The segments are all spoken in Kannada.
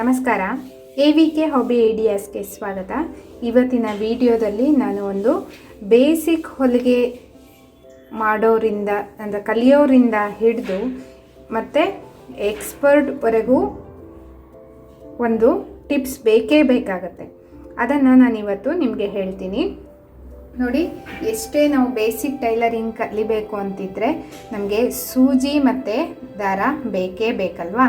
ನಮಸ್ಕಾರ. ಎ ವಿ ಕೆ ಹಾಬಿ ಐಡಿಯಾಸ್ಗೆ ಸ್ವಾಗತ. ಇವತ್ತಿನ ವಿಡಿಯೋದಲ್ಲಿ ನಾನು ಒಂದು ಬೇಸಿಕ್ ಹೊಲಿಗೆ ಮಾಡೋರಿಂದ, ಅಂದರೆ ಕಲಿಯೋರಿಂದ ಹಿಡಿದು ಮತ್ತು ಎಕ್ಸ್ಪರ್ಟ್ವರೆಗೂ ಒಂದು ಟಿಪ್ಸ್ ಬೇಕೇ ಬೇಕಾಗತ್ತೆ. ಅದನ್ನು ನಾನು ಇವತ್ತು ನಿಮಗೆ ಹೇಳ್ತೀನಿ. ನೋಡಿ, ಎಷ್ಟೇ ನಾವು ಬೇಸಿಕ್ ಟೈಲರಿಂಗ್ ಕಲಿಬೇಕು ಅಂತಿದ್ರೆ ನಮಗೆ ಸೂಜಿ ಮತ್ತು ದಾರ ಬೇಕೇ ಬೇಕಲ್ವಾ?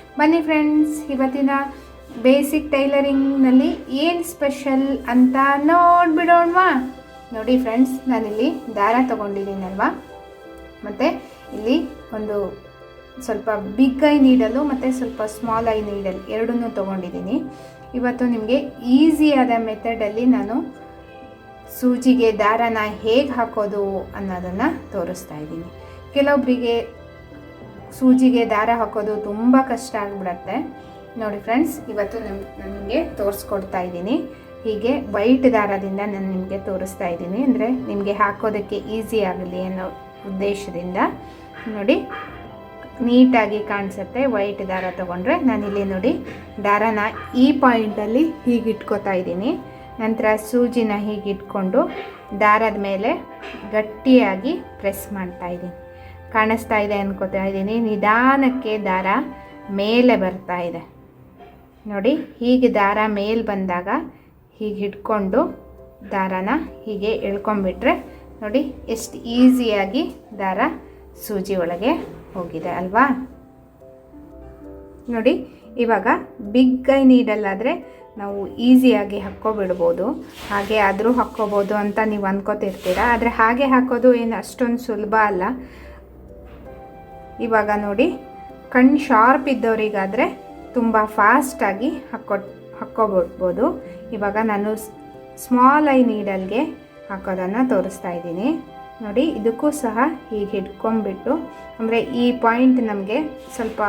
ಬನ್ನಿ ಫ್ರೆಂಡ್ಸ್ ಇವತ್ತಿನ ಬೇಸಿಕ್ ಟೈಲರಿಂಗ್ನಲ್ಲಿ ಏನು ಸ್ಪೆಷಲ್ ಅಂತ ನೋಡ್ಬಿಡೋಣವಾ? ನೋಡಿ ಫ್ರೆಂಡ್ಸ್ ನಾನಿಲ್ಲಿ ದಾರ ತೊಗೊಂಡಿದ್ದೀನಲ್ವಾ? ಮತ್ತು ಇಲ್ಲಿ ಒಂದು ಸ್ವಲ್ಪ ಬಿಗ್ ಐ ನೀಡಲು ಮತ್ತು ಸ್ವಲ್ಪ ಸ್ಮಾಲ್ ಐ ನೀಡಲ್ ಎರಡನ್ನೂ ತೊಗೊಂಡಿದ್ದೀನಿ. ಇವತ್ತು ನಿಮಗೆ ಈಸಿಯಾದ ಮೆಥಡಲ್ಲಿ ನಾನು ಸೂಜಿಗೆ ದಾರನ ಹೇಗೆ ಹಾಕೋದು ಅನ್ನೋದನ್ನು ತೋರಿಸ್ತಾ ಇದ್ದೀನಿ. ಕೆಲವೊಬ್ಬರಿಗೆ ಸೂಜಿಗೆ ದಾರ ಹಾಕೋದು ತುಂಬ ಕಷ್ಟ ಆಗಿಬಿಡತ್ತೆ. ನೋಡಿ ಫ್ರೆಂಡ್ಸ್, ಇವತ್ತು ನಮ್ ನನಗೆ ತೋರಿಸ್ಕೊಡ್ತಾ ಇದ್ದೀನಿ. ಹೀಗೆ ವೈಟ್ ದಾರದಿಂದ ನಾನು ನಿಮಗೆ ತೋರಿಸ್ತಾ ಇದ್ದೀನಿ. ಅಂದರೆ ನಿಮಗೆ ಹಾಕೋದಕ್ಕೆ ಈಸಿ ಆಗಲಿ ಅನ್ನೋ ಉದ್ದೇಶದಿಂದ. ನೋಡಿ, ನೀಟಾಗಿ ಕಾಣಿಸುತ್ತೆ ವೈಟ್ ದಾರ ತೊಗೊಂಡ್ರೆ. ನಾನಿಲ್ಲಿ ನೋಡಿ ದಾರನ ಈ ಪಾಯಿಂಟಲ್ಲಿ ಹೀಗೆ ಇಟ್ಕೋತಾ ಇದ್ದೀನಿ. ನಂತರ ಸೂಜಿನ ಹೀಗೆ ಇಟ್ಕೊಂಡು ದಾರದ ಮೇಲೆ ಗಟ್ಟಿಯಾಗಿ ಪ್ರೆಸ್ ಮಾಡ್ತಾ ಇದ್ದೀನಿ. ಕಾಣಿಸ್ತಾ ಇದೆ ಅನ್ಕೋತಾ ಇದ್ದೀನಿ. ನಿಧಾನಕ್ಕೆ ದಾರ ಮೇಲೆ ಬರ್ತಾ ಇದೆ. ನೋಡಿ, ಹೀಗೆ ದಾರ ಮೇಲೆ ಬಂದಾಗ ಹೀಗೆ ಹಿಡ್ಕೊಂಡು ದಾರನ ಹೀಗೆ ಎಳ್ಕೊಂಬಿಟ್ರೆ ನೋಡಿ, ಎಷ್ಟು ಈಸಿಯಾಗಿ ದಾರ ಸೂಜಿ ಒಳಗೆ ಹೋಗಿದೆ ಅಲ್ವಾ? ನೋಡಿ, ಇವಾಗ ಬಿಗ್ ಐ ನೀಡಲ್ಲಾದರೆ ನಾವು ಈಸಿಯಾಗಿ ಹಾಕ್ಕೊಬಿಡ್ಬೋದು. ಹಾಗೆ ಆದರೂ ಹಾಕ್ಕೋಬೋದು ಅಂತ ನೀವು ಅಂದ್ಕೋತಿರ್ತೀರ ಆದರೆ ಹಾಗೆ ಹಾಕೋದು ಏನು ಅಷ್ಟೊಂದು ಸುಲಭ ಅಲ್ಲ. ಇವಾಗ ನೋಡಿ, ಕಣ್ಣು ಶಾರ್ಪ್ ಇದ್ದವರಿಗಾದರೆ ತುಂಬ ಫಾಸ್ಟಾಗಿ ಹಾಕೋ ಹಾಕ್ಕೊಬಿಡ್ಬೋದು ಇವಾಗ ನಾನು ಸ್ಮಾಲ್ ಐ ನೀಡಲ್ಗೆ ಹಾಕೋದನ್ನು ತೋರಿಸ್ತಾ ಇದ್ದೀನಿ. ನೋಡಿ, ಇದಕ್ಕೂ ಸಹ ಹೀಗೆ ಹಿಡ್ಕೊಂಬಿಟ್ಟು ಅಂದರೆ ಈ ಪಾಯಿಂಟ್ ನಮಗೆ ಸ್ವಲ್ಪ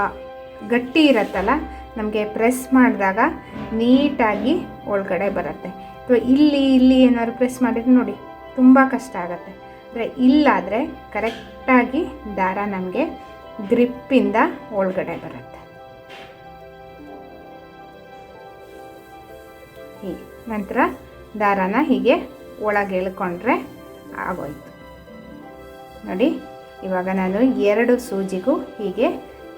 ಗಟ್ಟಿ ಇರತ್ತಲ್ಲ, ನಮಗೆ ಪ್ರೆಸ್ ಮಾಡಿದಾಗ ನೀಟಾಗಿ ಒಳಗಡೆ ಬರುತ್ತೆ. ಅಥವಾ ಇಲ್ಲಿ ಇಲ್ಲಿ ಏನಾದ್ರು ಪ್ರೆಸ್ ಮಾಡಿದ್ರೆ ನೋಡಿ, ತುಂಬ ಕಷ್ಟ ಆಗುತ್ತೆ. ಅಂದರೆ ಇಲ್ಲಾದರೆ ಕರೆಕ್ಟಾಗಿ ದಾರ ನಮಗೆ ಗ್ರಿಪ್ಪಿಂದ ಒಳಗಡೆ ಬರುತ್ತೆ. ಹೀಗೆ ನಂತರ ದಾರಾನ ಹೀಗೆ ಒಳಗೆ ಎಳ್ಕೊಂಡ್ರೆ ಆಗೋಯ್ತು. ನೋಡಿ, ಇವಾಗ ನಾನು ಎರಡು ಸೂಜಿಗೂ ಹೀಗೆ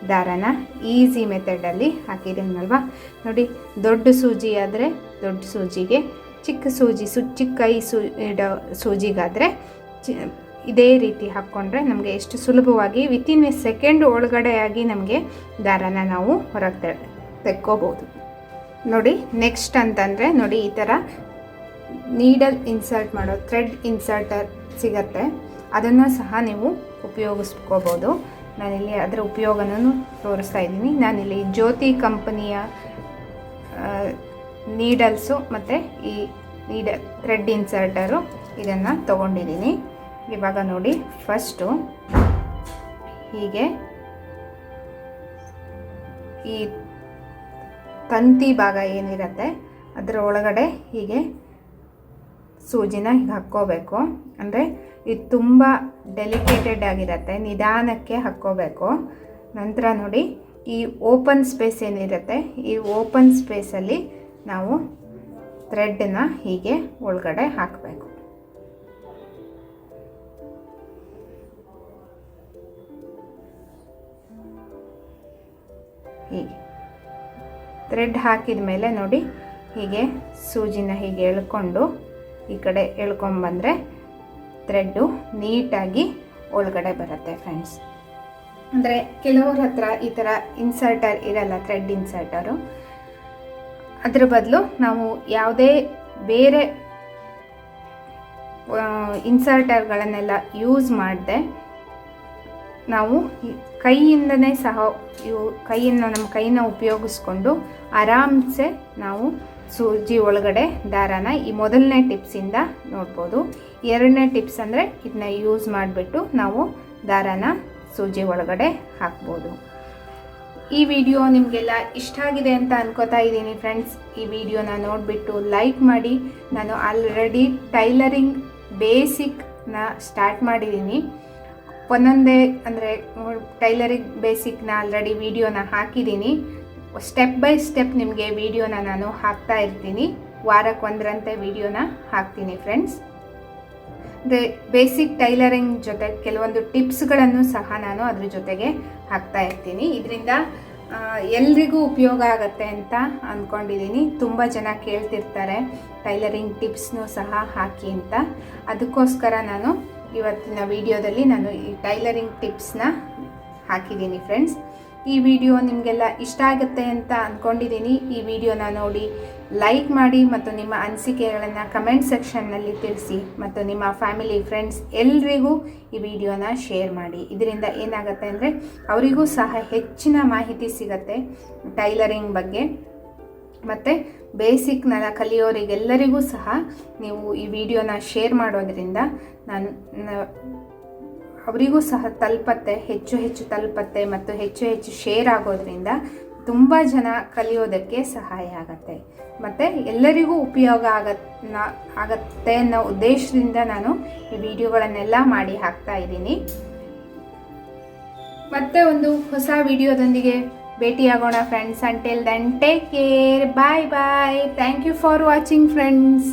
ದಾರನ ಈಸಿ ಮೆಥಡಲ್ಲಿ ಹಾಕಿದ್ದೀನಲ್ವ? ನೋಡಿ, ದೊಡ್ಡ ಸೂಜಿ ಆದರೆ ದೊಡ್ಡ ಸೂಜಿಗೆ, ಚಿಕ್ಕ ಸೂಜಿ ಸು, ಚಿಕ್ಕ ಈ ಸೂ ಇಡೋ ಸೂಜಿಗಾದರೆ ಚಿ ಇದೇ ರೀತಿ ಹಾಕ್ಕೊಂಡ್ರೆ ನಮಗೆ ಎಷ್ಟು ಸುಲಭವಾಗಿ ವಿತಿನ್ ಎ ಸೆಕೆಂಡ್ ಒಳಗಡೆಯಾಗಿ ನಮಗೆ ದಾರನ ನಾವು ಹೊರಗೆ ತೆಕ್ಕೋಬೋದು ನೋಡಿ ನೆಕ್ಸ್ಟ್ ಅಂತಂದರೆ ನೋಡಿ ಈ ಥರ ನೀಡಲ್ ಇನ್ಸರ್ಟ್ ಮಾಡೋ ಥ್ರೆಡ್ ಇನ್ಸರ್ಟರ್ ಸಿಗತ್ತೆ. ಅದನ್ನು ಸಹ ನೀವು ಉಪಯೋಗಿಸ್ಕೋಬೋದು ನಾನಿಲ್ಲಿ ಅದರ ಉಪಯೋಗನೂ ತೋರಿಸ್ತಾ ಇದ್ದೀನಿ. ನಾನಿಲ್ಲಿ ಜ್ಯೋತಿ ಕಂಪನಿಯ ನೀಡಲ್ಸು ಮತ್ತು ಈ ನೀಡಲ್ ಥ್ರೆಡ್ ಇನ್ಸರ್ಟರು ಇದನ್ನು ತೊಗೊಂಡಿದ್ದೀನಿ. ಇವಾಗ ನೋಡಿ ಫಸ್ಟು ಹೀಗೆ ಈ ತಂತಿ ಭಾಗ ಏನಿರುತ್ತೆ, ಅದರ ಒಳಗಡೆ ಹೀಗೆ ಸೂಜಿನ ಹೀಗೆ ಹಾಕ್ಕೋಬೇಕು. ಅಂದರೆ ಇದು ತುಂಬ ಡೆಲಿಕೇಟೆಡ್ ಆಗಿರುತ್ತೆ, ನಿಧಾನಕ್ಕೆ ಹಾಕ್ಕೋಬೇಕು. ನಂತರ ನೋಡಿ ಈ ಓಪನ್ ಸ್ಪೇಸ್ ಏನಿರುತ್ತೆ, ಈ ಓಪನ್ ಸ್ಪೇಸಲ್ಲಿ ನಾವು ಥ್ರೆಡ್ನ ಹೀಗೆ ಒಳಗಡೆ ಹಾಕಬೇಕು. ಹೀಗೆ. ಥ್ರೆಡ್ ಹಾಕಿದ ಮೇಲೆ ನೋಡಿ, ಹೀಗೆ ಸೂಜಿನ ಹೀಗೆ ಎಳ್ಕೊಂಡು ಈ ಕಡೆ ಎಳ್ಕೊಂಬಂದರೆ ಥ್ರೆಡ್ಡು ನೀಟಾಗಿ ಒಳಗಡೆ ಬರುತ್ತೆ ಫ್ರೆಂಡ್ಸ್ ಅಂದರೆ ಕೆಲವ್ರ ಹತ್ರ ಈ ಥರ ಇನ್ಸರ್ಟರ್ ಇರಲ್ಲ ಥ್ರೆಡ್ ಇನ್ಸರ್ಟರು ಅದ್ರ ಬದಲು ನಾವು ಯಾವುದೇ ಬೇರೆ ಇನ್ಸರ್ಟರ್ಗಳನ್ನೆಲ್ಲ ಯೂಸ್ ಮಾಡದೆ ನಾವು ಕೈಯಿಂದನೇ ಸಹ ಇವು ಕೈಯನ್ನು ನಮ್ಮ ಕೈನ ಉಪಯೋಗಿಸ್ಕೊಂಡು ಆರಾಮ್ಸೆ ನಾವು ಸೂಜಿ ಒಳಗಡೆ ದಾರಾನ ಈ ಮೊದಲನೇ ಟಿಪ್ಸಿಂದ ನೋಡ್ಬೋದು. ಎರಡನೇ ಟಿಪ್ಸ್ ಅಂದರೆ ಇದನ್ನ ಯೂಸ್ ಮಾಡಿಬಿಟ್ಟು ನಾವು ದಾರಾನ ಸೂಜಿ ಒಳಗಡೆ ಹಾಕ್ಬೋದು. ಈ ವಿಡಿಯೋ ನಿಮಗೆಲ್ಲ ಇಷ್ಟ ಆಗಿದೆ ಅಂತ ಅನ್ಕೋತಾ ಇದ್ದೀನಿ ಫ್ರೆಂಡ್ಸ್ ಈ ವಿಡಿಯೋನ ನೋಡಿಬಿಟ್ಟು ಲೈಕ್ ಮಾಡಿ. ನಾನು ಆಲ್ರೆಡಿ ಟೈಲರಿಂಗ್ ಬೇಸಿಕ್ನ ಸ್ಟಾರ್ಟ್ ಮಾಡಿದ್ದೀನಿ. ಒಂದೊಂದೇ, ಅಂದರೆ ಟೈಲರಿಂಗ್ ಬೇಸಿಕ್ನ ಆಲ್ರೆಡಿ ವೀಡಿಯೋನ ಹಾಕಿದ್ದೀನಿ ಸ್ಟೆಪ್ ಬೈ ಸ್ಟೆಪ್ ನಿಮಗೆ ವಿಡಿಯೋನ ನಾನು ಹಾಕ್ತಾ ಇರ್ತೀನಿ. ವಾರಕ್ಕೆ ಒಂದರಂತೆ ವಿಡಿಯೋನ ಹಾಕ್ತೀನಿ ಫ್ರೆಂಡ್ಸ್. ಅಂದರೆ ಬೇಸಿಕ್ ಟೈಲರಿಂಗ್ ಜೊತೆ ಕೆಲವೊಂದು ಟಿಪ್ಸ್ಗಳನ್ನು ಸಹ ನಾನು ಅದ್ರ ಜೊತೆಗೆ ಹಾಕ್ತಾ ಇರ್ತೀನಿ. ಇದರಿಂದ ಎಲ್ರಿಗೂ ಉಪಯೋಗ ಆಗತ್ತೆ ಅಂತ ಅಂದ್ಕೊಂಡಿದ್ದೀನಿ ತುಂಬ ಜನ ಕೇಳ್ತಿರ್ತಾರೆ ಟೈಲರಿಂಗ್ ಟಿಪ್ಸ್ನೂ ಸಹ ಹಾಕಿ ಅಂತ. ಅದಕ್ಕೋಸ್ಕರ ನಾನು ಇವತ್ತಿನ ವಿಡಿಯೋದಲ್ಲಿ ನಾನು ಈ ಟೈಲರಿಂಗ್ ಟಿಪ್ಸ್ನ ಹಾಕಿದ್ದೀನಿ ಫ್ರೆಂಡ್ಸ್. ಈ ವಿಡಿಯೋ ನಿಮಗೆಲ್ಲ ಇಷ್ಟ ಆಗುತ್ತೆ ಅಂತ ಅಂದ್ಕೊಂಡಿದ್ದೀನಿ ಈ ವಿಡಿಯೋನ ನೋಡಿ ಲೈಕ್ ಮಾಡಿ ಮತ್ತು ನಿಮ್ಮ ಅನಿಸಿಕೆಗಳನ್ನು ಕಮೆಂಟ್ ಸೆಕ್ಷನ್ನಲ್ಲಿ ತಿಳಿಸಿ ಮತ್ತು ನಿಮ್ಮ ಫ್ಯಾಮಿಲಿ, ಫ್ರೆಂಡ್ಸ್ ಎಲ್ರಿಗೂ ಈ ವಿಡಿಯೋನ ಶೇರ್ ಮಾಡಿ. ಇದರಿಂದ ಏನಾಗುತ್ತೆ ಅಂದರೆ ಅವರಿಗೂ ಸಹ ಹೆಚ್ಚಿನ ಮಾಹಿತಿ ಸಿಗತ್ತೆ ಟೈಲರಿಂಗ್ ಬಗ್ಗೆ. ಮತ್ತು ಬೇಸಿಕ್ನ ಕಲಿಯೋರಿಗೆಲ್ಲರಿಗೂ ಸಹ ನೀವು ಈ ವಿಡಿಯೋನ ಶೇರ್ ಮಾಡೋದ್ರಿಂದ ನಾನು ಅವರಿಗೂ ಸಹ ತಲುಪತ್ತೆ, ಹೆಚ್ಚು ಹೆಚ್ಚು ತಲುಪತ್ತೆ ಮತ್ತು ಹೆಚ್ಚು ಹೆಚ್ಚು ಶೇರ್ ಆಗೋದ್ರಿಂದ ತುಂಬ ಜನ ಕಲಿಯೋದಕ್ಕೆ ಸಹಾಯ ಆಗತ್ತೆ. ಮತ್ತು ಎಲ್ಲರಿಗೂ ಉಪಯೋಗ ಆಗತ್ತೆ ಆಗತ್ತೆ ಅನ್ನೋ ಉದ್ದೇಶದಿಂದ ನಾನು ಈ ವಿಡಿಯೋಗಳನ್ನೆಲ್ಲ ಮಾಡಿ ಹಾಕ್ತಾ ಇದ್ದೀನಿ. ಮತ್ತೆ ಒಂದು ಹೊಸ ವಿಡಿಯೋದೊಂದಿಗೆ భేటీ కూడా ఫ్రెండ్స్ అంటే then take care bye bye thank you for watching friends